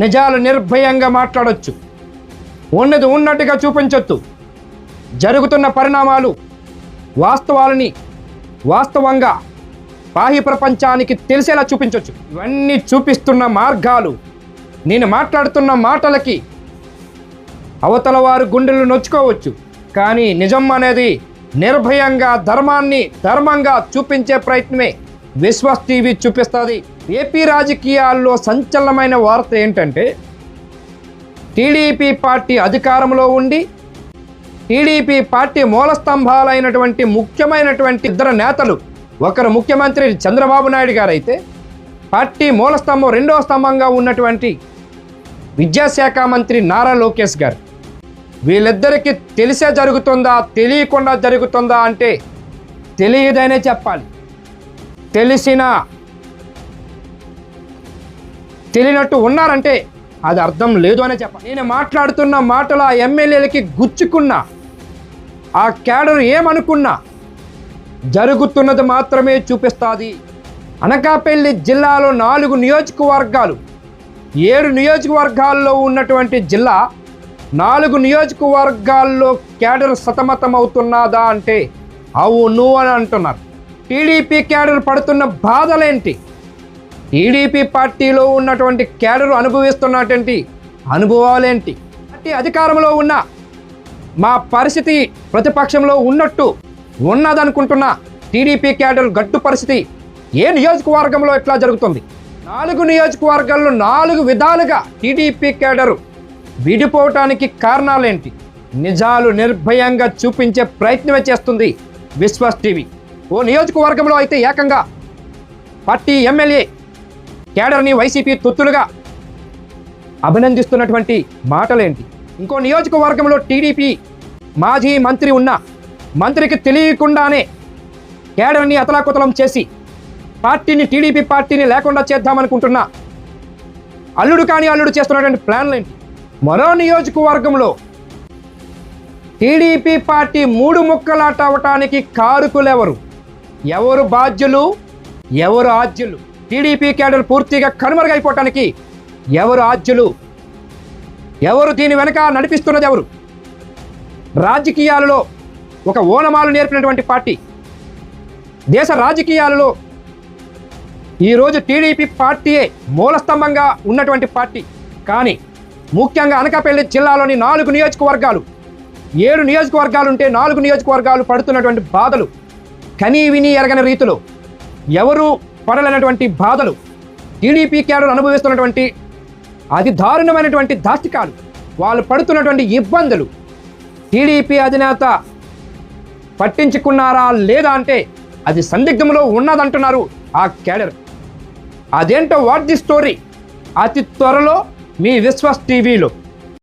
నిజాలు నిర్భయంగా మాట్లాడొచ్చు. ఉన్నది ఉన్నట్టుగా చూపించొచ్చు జరుగుతున్న పరిణామాలు వాస్తవాలని వాస్తవంగా బాహ్య ప్రపంచానికి తెలిసేలా చూపించవచ్చు ఇవన్నీ చూపిస్తున్న మార్గాలు నేను మాట్లాడుతున్న మాటలకి అవతల వారు గుండెలు నొచ్చుకోవచ్చు. కానీ నిజం అనేది నిర్భయంగా ధర్మాన్ని ధర్మంగా చూపించే ప్రయత్నమే. విశ్వాస్ టీవీ చూపిస్తుంది. ఏపీ రాజకీయాల్లో సంచలనమైన వార్త ఏంటంటే టీడీపీ పార్టీ అధికారంలో ఉండి టీడీపీ పార్టీ మూల స్తంభాలైనటువంటి ముఖ్యమైనటువంటి ఇద్దరు నేతలు ఒకరు ముఖ్యమంత్రి చంద్రబాబు నాయుడు గారు అయితే పార్టీ మూల స్తంభం రెండవ స్తంభంగా ఉన్నటువంటి విద్యాశాఖ మంత్రి నారా లోకేష్ గారు. వీళ్ళిద్దరికీ తెలిసే జరుగుతుందా తెలియకుండా జరుగుతుందా అంటే తెలియదనే చెప్పాలి. తెలిసిన తెలియనట్టు ఉన్నారంటే అది అర్థం లేదు అనే చెప్ప. నేను మాట్లాడుతున్న మాటలు ఆ ఎమ్మెల్యేలకి గుచ్చుకున్నా ఆ క్యాడర్ ఏమనుకున్నా జరుగుతున్నది మాత్రమే చూపిస్తుంది. అనకాపల్లి జిల్లాలో నాలుగు నియోజకవర్గాలు ఏడు నియోజకవర్గాల్లో ఉన్నటువంటి జిల్లా నాలుగు నియోజకవర్గాల్లో క్యాడర్ సతమతమవుతున్నదా అంటే అవును అని అంటున్నారు. టీడీపీ క్యాడర్ పడుతున్న బాధలేంటి? టీడీపీ పార్టీలో ఉన్నటువంటి క్యాడర్ అనుభవిస్తున్నటువంటి అనుభవాలేంటి? పార్టీ అధికారంలో ఉన్న మా పరిస్థితి ప్రతిపక్షంలో ఉన్నట్టు ఉన్నదనుకుంటున్న టీడీపీ క్యాడర్ గట్టు పరిస్థితి ఏ నియోజకవర్గంలో ఎట్లా జరుగుతుంది? నాలుగు నియోజకవర్గాల్లో నాలుగు విధాలుగా టీడీపీ క్యాడర్ విడిపోవటానికి కారణాలేంటి? నిజాలు నిర్భయంగా చూపించే ప్రయత్నమే చేస్తుంది విశ్వాస్ టీవీ. ఓ నియోజకవర్గంలో అయితే ఏకంగా పార్టీ ఎమ్మెల్యే కేడర్ని వైసీపీ తొత్తులుగా అభినందిస్తున్నటువంటి మాటలేంటి? ఇంకో నియోజకవర్గంలో టీడీపీ మాజీ మంత్రి ఉన్న మంత్రికి తెలియకుండానే కేడర్ని అతలాకుతలం చేసి పార్టీని టీడీపీ పార్టీని లేకుండా చేద్దామనుకుంటున్న అల్లుడు కాని అల్లుడు చేస్తున్నటువంటి ప్లాన్లేంటి? మరో నియోజకవర్గంలో టీడీపీ పార్టీ మూడు ముక్కలాట అవటానికి కారుకులెవరు? ఎవరు బాధ్యులు? ఎవరు ఆద్యులు టీడీపీ క్యాడర్ పూర్తిగా కనుమరుగైపోవటానికి ఎవరు ఆద్యులు ఎవరు దీని వెనక నడిపిస్తున్నది ఎవరు? రాజకీయాలలో ఒక ఓనమాలు నేర్పినటువంటి పార్టీ. దేశ రాజకీయాలలో ఈరోజు టీడీపీ పార్టీయే మూలస్తంభంగా ఉన్నటువంటి పార్టీ. కానీ ముఖ్యంగా అనకాపల్లి జిల్లాలోని నాలుగు నియోజకవర్గాలు ఏడు నియోజకవర్గాలు ఉంటే నాలుగు నియోజకవర్గాలు పడుతున్నటువంటి బాధలు. కనీ విని ఎరగని రీతిలో. ఎవరు పడలేనటువంటి బాధలు. టీడీపీ క్యాడర్ అనుభవిస్తున్నటువంటి అతి దారుణమైనటువంటి దాష్టికాలు. వాళ్ళు పడుతున్నటువంటి ఇబ్బందులు. టీడీపీ అధినేత పట్టించుకున్నారా లేదా అంటే అది సందిగ్ధంలో ఉన్నదంటున్నారు ఆ క్యాడర్. అదేంటో వాట్ ది స్టోరీ? అతి త్వరలో మీ విశ్వాస్ టీవీలో.